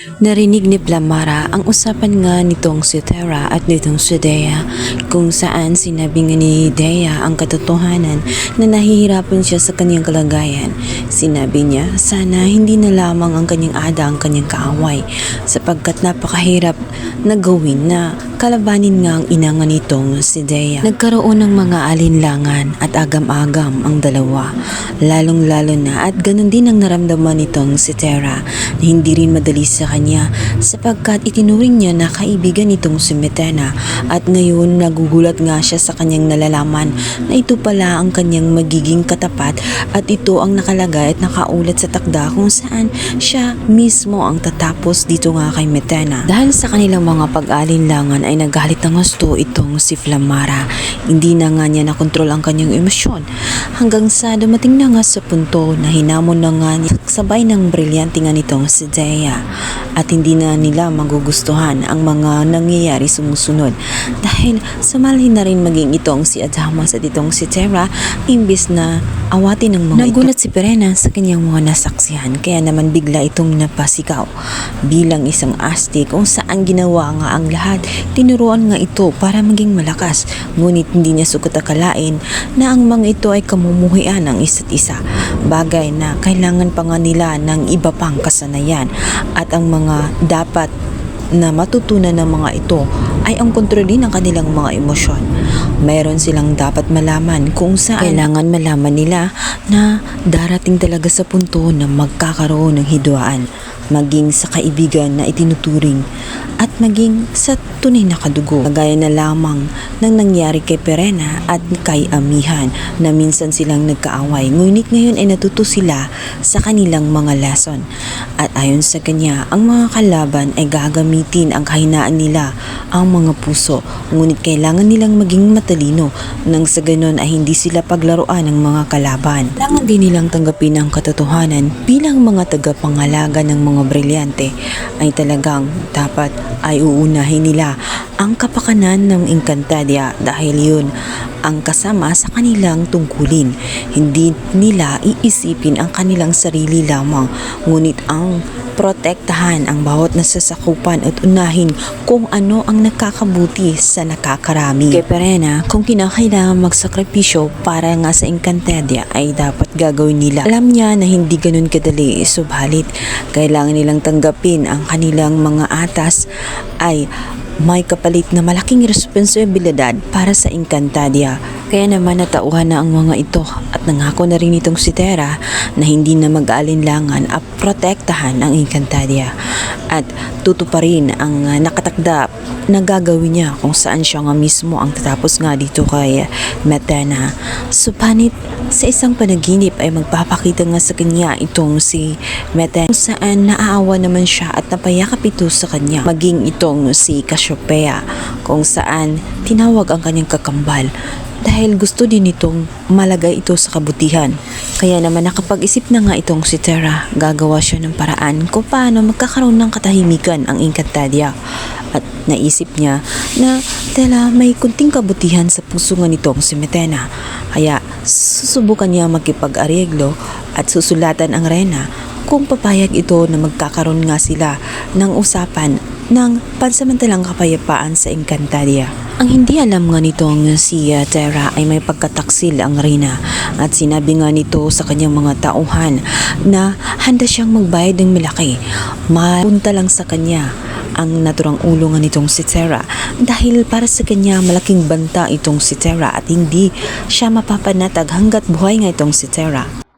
Narinig ni Plamara ang usapan nga nitong si Tara at nitong si Dea kung saan sinabi nga ni Dea ang katotohanan na nahihirapan siya sa kanyang kalagayan. Sinabi niya sana hindi na lamang ang kanyang ada ang kanyang kaaway sapagkat napakahirap na gawin na kalabanin nga ang ina nga nitong si Dea. Nagkaroon ng mga alinlangan at agam-agam ang dalawa lalong lalo na at ganun din ang naramdaman nitong si Tara na hindi rin madali sa kanya sapagkat itinuring niya na kaibigan nitong si Metena at ngayon nagugulat nga siya sa kanyang nalalaman na ito pala ang kanyang magiging katapat at ito ang nakalagay at nakaulat sa takda kung saan siya mismo ang tatapos dito nga kay Metena. Dahil sa kanilang mga pag-alinlangan ay nagalit ng gusto itong si Flamara. Hindi na nga niya nakontrol ang kanyang emosyon. Hanggang sa dumating na nga sa punto na hinamon na nga niya sabay ng brilyante nga nitong si Dea at hindi na nila magugustuhan ang mga nangyayari sumusunod. Dahil sumalhin na rin maging itong si Adama sa itong si Tera imbis na awatin ng mga Nagulat si Perena sa kanyang mga nasaksihan kaya naman bigla itong napasigaw. Bilang isang asti kung saan ginawa nga ang lahat tinuruan nga ito para maging malakas. Ngunit hindi niya sukat akalain na ang mga ito ay kamumuhian ng isa't isa. Bagay na kailangan pa nga nila ng iba pang kasanayan. At ang mga dapat na matutunan ng mga ito ay ang kontrolin ng kanilang mga emosyon. Mayroon silang dapat malaman kung saan kailangan malaman nila na darating talaga sa punto na magkakaroon ng hidwaan maging sa kaibigan na itinuturing at maging sa tunay na kadugo. Kagaya na lamang ng nangyari kay Perena at kay Amihan na minsan silang nagkaaway. Ngunit ngayon ay natuto sila sa kanilang mga lesson. At ayon sa kanya, ang mga kalaban ay gagamitin ang kahinaan nila, ang mga puso. Ngunit kailangan nilang maging matalino nang sa ganon ay hindi sila paglaruan ng mga kalaban. Kailangan din nilang tanggapin ang katotohanan bilang mga tagapangalaga ng mga brilyante ay talagang dapat ay uunahin nila ang kapakanan ng Encantadia dahil yun ang kasama sa kanilang tungkulin. Hindi nila iisipin ang kanilang sarili lamang, ngunit ang protektahan ang bawat nasasakupan at unahin kung ano ang nakakabuti sa nakakarami. Kay Perena, kung kinakailangan magsakripisyo para nga sa Encantadia ay dapat gagawin nila. Alam niya na hindi ganun kadali, subalit kailangan nilang tanggapin ang kanilang mga atas ay may kapalit na malaking responsibilidad para sa Encantadia. Kaya naman natauhan na ang mga ito at nangako na rin itong si Tera na hindi na mag-aalinlangan at protektahan ang Encantadia. At tutuparin ang uh, nakatakda na gagawin niya kung saan siya nga mismo ang tatapos nga dito kay Metena. Supanit sa isang panaginip ay magpapakita nga sa kanya itong si Metena kung saan naaawa naman siya at napayakap ito sa kanya. Maging itong si Cassiopeia kung saan tinawag ang kanyang kakambal dahil gusto din itong malagay ito sa kabutihan. Kaya naman nakapag-isip na nga itong si Tera, gagawa siya ng paraan kung paano magkakaroon ng katahimikan ang Encantadia. At naisip niya na tela may kunting kabutihan sa puso nga nitong si Metena. Kaya susubukan niya magkipag-areglo at susulatan ang Rena kung papayag ito na magkakaroon nga sila ng usapan ng pansamantalang kapayapaan sa Encantadia. Ang hindi alam nga nitong si uh, ay may pagkataksil ang Rina at sinabi nga nito sa kanyang mga tauhan na handa siyang magbayad ng malaki. Mapunta lang sa kanya ang naturang ulo nga nitong si Tera dahil para sa kanya malaking banta itong si Tera at hindi siya mapapanatag hanggat buhay nga itong si Tera.